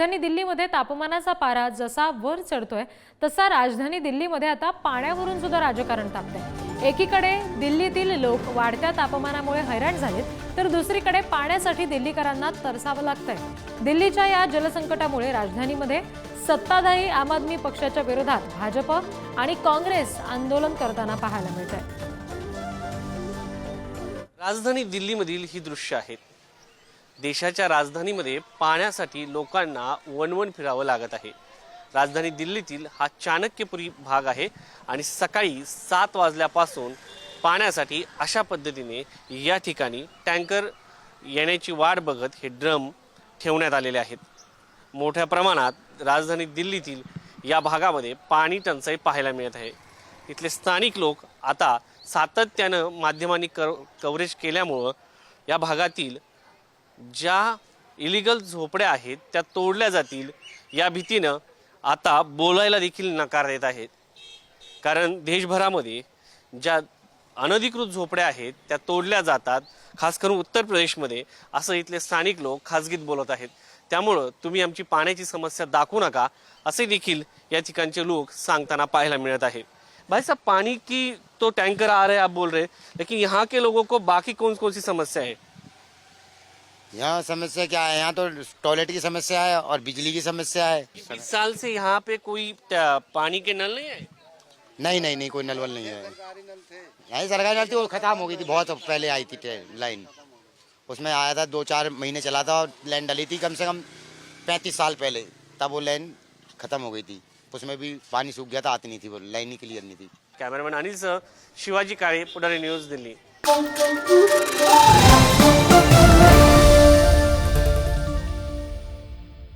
राजधानी दिल्लीमध्ये तापमानाचा पारा जसा वर चढतोय तसा राजधानी दिल्लीमध्ये आता पाण्यावरून सुद्धा राजकारण तापतंय. एकीकडे दिल्लीतील लोक वाढत्या तापमानामुळे हैराण झालेत तर दुसरीकडे पाण्यासाठी दिल्लीकरांना तरसावं लागतंय. दिल्लीच्या या जलसंकटामुळे राजधानीमध्ये सत्ताधारी आम आदमी पक्षाच्या विरोधात भाजप आणि काँग्रेस आंदोलन करताना पाहायला मिळत आहे राजधानी दिल्लीमधील ही दृश्य आहेत देशाच्या राजधानीमध्ये पाण्यासाठी लोकांना वणवण फिरावं लागत आहे. राजधानी दिल्लीतील हा चाणक्यपुरी भाग आहे आणि सकाळी सात वाजल्यापासून पाण्यासाठी अशा पद्धतीने या ठिकाणी टँकर येण्याची वाट बघत हे ड्रम ठेवण्यात आलेले आहेत. मोठ्या प्रमाणात राजधानी दिल्लीतील या भागामध्ये पाणी टंचाई पाहायला मिळत आहे. इथले स्थानिक लोक आता सातत्यानं माध्यमांनी कर कव्हरेज केल्यामुळं या भागातील ज्या इलिगल झोपड्या आहेत त्या तोडल्या जातील. या भीतीनं आता बोलायला देखील नकार देत आहेत. कारण देशभरामध्ये ज्या अनधिकृत झोपड्या आहेत त्या तोडल्या जातात. खास करून उत्तर प्रदेशमध्ये असं इथले स्थानिक लोक खाजगीत बोलत आहेत. त्यामुळं तुम्ही आमची पाण्याची समस्या दाखवू नका असे देखील या ठिकाणचे लोक सांगताना पाहायला मिळत आहे. भाई साहब पानी की तो टैंकर आ रहे हैं आप बोल रहे. हैं लेकिन यहाँ के लोगों को बाकी कौन कौन सी समस्या है? यहाँ समस्या क्या है? यहाँ तो टॉयलेट की समस्या है और बिजली की समस्या है। इस साल से यहाँ पे कोई पानी के नल नहीं है नहीं नहीं नहीं कोई नल वल नहीं है यही सरकारी नल थी वो खत्म हो गई थी बहुत पहले आई थी लाइन। उसमें आया था दो चार महीने चला था और लाइन डली थी कम से कम पैंतीस साल पहले। तब वो लाइन खत्म हो गई थी। उसमें भी पानी सूख गया था आती नहीं थी वो लाइन ही क्लियर नहीं थी। कॅमेरामॅन अनिल सह शिवाजी काळे पुढारी न्यूज़ दिल्ली।